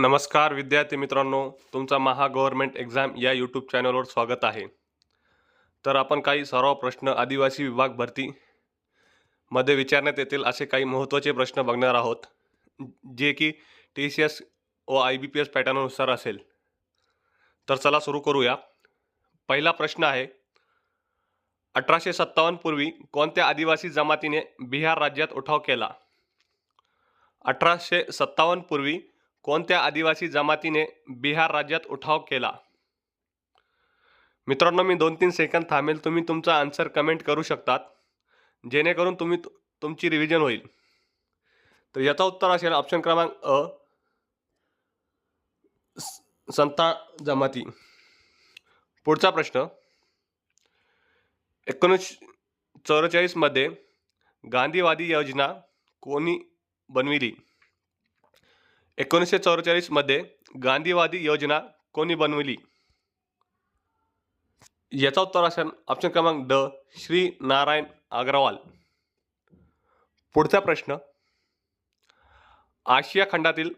नमस्कार विद्यार्थी मित्रांनो तुमचा महा गव्हर्नमेंट एक्झाम या यूट्यूब चॅनलवर स्वागत आहे. तर आपण काही सराव प्रश्न आदिवासी विभाग भरती मध्ये विचारण्यात येतील असे काही महत्त्वाचे प्रश्न बघणार आहोत जे की टी सी एस व आय बी पी एस पॅटर्ननुसार असेल. तर चला सुरू करूया. पहिला प्रश्न आहे अठराशे सत्तावन्नपूर्वी कोणत्या आदिवासी जमातीने बिहार राज्यात उठाव केला? अठराशे सत्तावन्नपूर्वी कोणत्या आदिवासी जमातीने बिहार राज्यात उठाव केला? मित्रांनो मी दोन तीन सेकंद थांबेल. तुम्ही तुमचा आन्सर कमेंट करू शकतात. जेणेकरून तुम्ही तु- तुमची रिव्हिजन होईल. तर याचा उत्तर असेल ऑप्शन क्रमांक अ. स- जमाती. पुढचा प्रश्न. एकोणीस चौवेचाळीसमध्ये गांधीवादी योजना कोणी बनविली? एकोणीसशे चौवेचाळीसमध्ये गांधीवादी योजना कोणी बनविली? याचा उत्तर असेल ऑप्शन क्रमांक ड श्री नारायण अग्रवाल. पुढचा प्रश्न आशिया खंडातील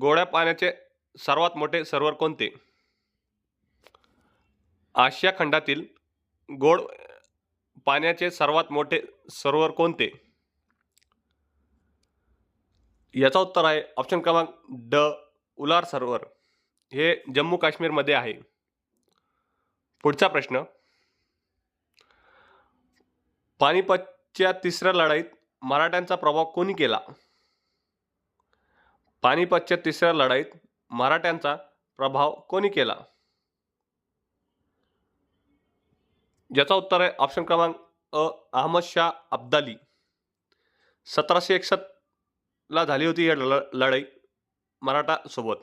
गोड्या पाण्याचे सर्वात मोठे सरोवर कोणते? आशिया खंडातील गोड पाण्याचे सर्वात मोठे सरोवर कोणते? याचा उत्तर आहे ऑप्शन क्रमांक ड उलार सरोवर. हे जम्मू काश्मीरमध्ये आहे. पुढचा प्रश्न. पानिपतच्या तिसऱ्या लढाईत मराठ्यांचा प्रभाव कोणी केला? पानिपतच्या तिसऱ्या लढाईत मराठ्यांचा प्रभाव कोणी केला? याचा उत्तर आहे ऑप्शन क्रमांक अ अहमद शाह अब्दाली. सतराशे एकसष्ट ला झाली होती ही ल लढाई. मराठा सोबत.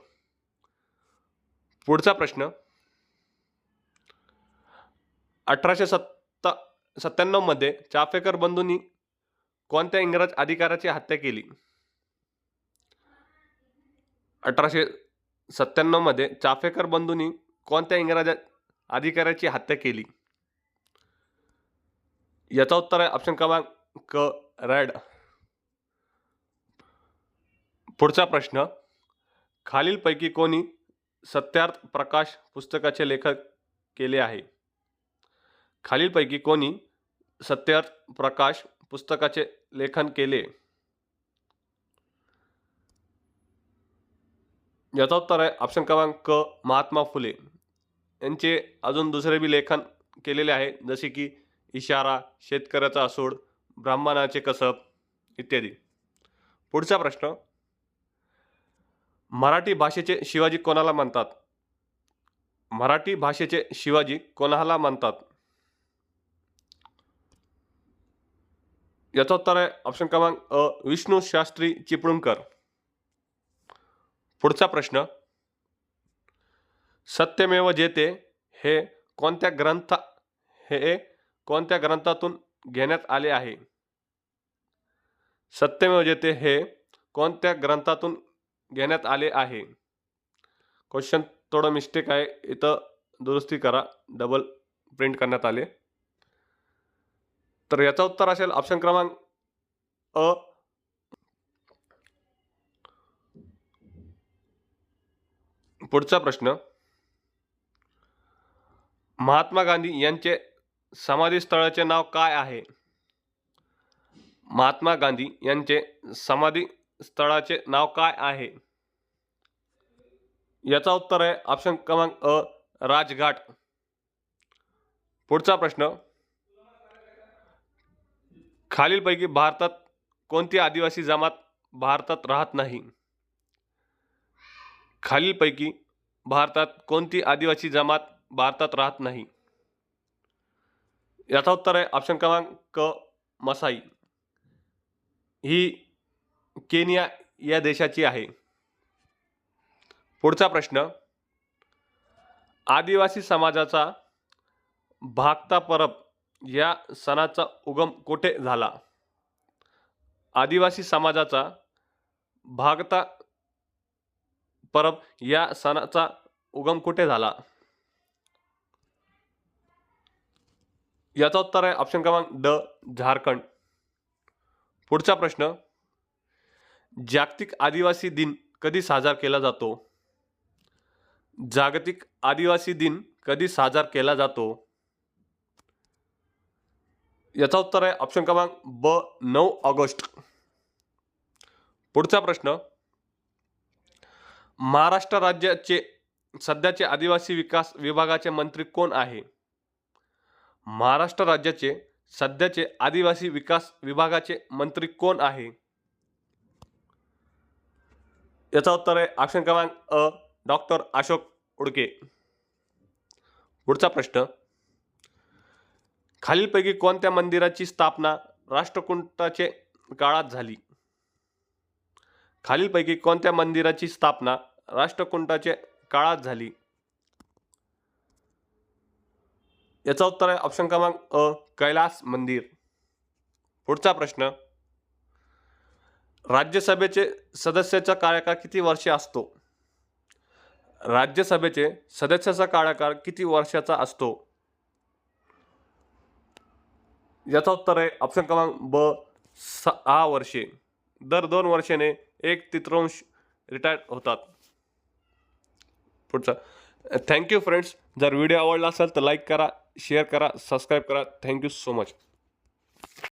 पुढचा प्रश्न. अठराशे सत्ता सत्त्याण्णवमध्ये चाफेकर बंधूंनी कोणत्या इंग्रज अधिकाऱ्याची हत्या केली? अठराशे सत्त्याण्णवमध्ये चाफेकर बंधूंनी कोणत्या इंग्रज अधिकाऱ्याची हत्या केली? याचा उत्तर आहे ऑप्शन क्रमांक क रॅड पुढचा प्रश्न खालीलपैकी कोणी सत्यार्थ प्रकाश पुस्तकाचे लेखक केले आहे? खालीलपैकी कोणी सत्यार्थ प्रकाश पुस्तकाचे लेखन केले? याचा उत्तर आहे ऑप्शन क्रमांक क महात्मा फुले. यांचे अजून दुसरे बी लेखन केलेले आहे जसे की इशारा शेतकऱ्याचा असूड ब्राह्मणाचे कसब इत्यादी. पुढचा प्रश्न मराठी भाषेचे शिवाजी कोणाला म्हणतात? मराठी भाषेचे शिवाजी कोणाला म्हणतात? याचा उत्तर आहे ऑप्शन क्रमांक अ विष्णू शास्त्री चिपळूणकर. पुढचा प्रश्न. सत्यमेव जेते हे कोणत्या ग्रंथ हे कोणत्या ग्रंथातून घेण्यात आले आहे? सत्यमेव जेते हे कोणत्या ग्रंथातून घेण्यात आले आहे. क्वेश्चन थोडं मिस्टेक आहे. इथं दुरुस्ती करा. डबल प्रिंट करण्यात आले. तर याचं उत्तर असेल ऑप्शन क्रमांक अ. पुढचा प्रश्न. महात्मा गांधी यांचे समाधीस्थळाचे नाव काय आहे? महात्मा गांधी यांचे समाधी स्थळाचे नाव काय आहे? याचा उत्तर आहे ऑप्शन क्रमांक अ राजघाट. पुढचा प्रश्न. खालीलपैकी भारतात कोणती आदिवासी जमात भारतात राहत नाही? खालीलपैकी भारतात कोणती आदिवासी जमात भारतात राहत नाही? याचा उत्तर आहे ऑप्शन क्रमांक क मसाई. ही केनिया या देशाची आहे. पुढचा प्रश्न. आदिवासी समाजाचा भागता परब या सणाचा उगम कुठे झाला? आदिवासी समाजाचा भागता परब या सणाचा उगम कुठे झाला? याचा उत्तर आहे ऑप्शन क्रमांक ड झारखंड. पुढचा प्रश्न. जागतिक आदिवासी दिन कधी साजरा केला जातो? जागतिक आदिवासी दिन कधी साजरा केला जातो? याचा उत्तर आहे ऑप्शन क्रमांक ब नऊ ऑगस्ट. पुढचा प्रश्न. महाराष्ट्र राज्याचे सध्याचे आदिवासी विकास विभागाचे मंत्री कोण आहे? महाराष्ट्र राज्याचे सध्याचे आदिवासी विकास विभागाचे मंत्री कोण आहे? याचा उत्तर आहे ऑप्शन क्रमांक अ डॉक्टर अशोक उडके. पुढचा प्रश्न. खालीलपैकी कोणत्या मंदिराची स्थापना राष्ट्रकुटाचे काळात झाली? खालीलपैकी कोणत्या मंदिराची स्थापना राष्ट्रकुंटाचे काळात झाली? याचा उत्तर आहे ऑप्शन क्रमांक अ कैलास मंदिर. पुढचा प्रश्न. राज्यसभेचे सदस्याचा कार्यकाळ किती वर्षे असतो? राज्यसभेचे सदस्याचा कार्यकाळ किती वर्षाचा असतो? याचा उत्तर आहे ऑप्शन क्रमांक ब सहा वर्षे. दर दोन वर्षाने एक तृतीयांश रिटायर होतात. पुढचा. थँक्यू फ्रेंड्स जर व्हिडिओ आवडला असेल तर लाईक करा शेअर करा सबस्क्राईब करा. Thank you so much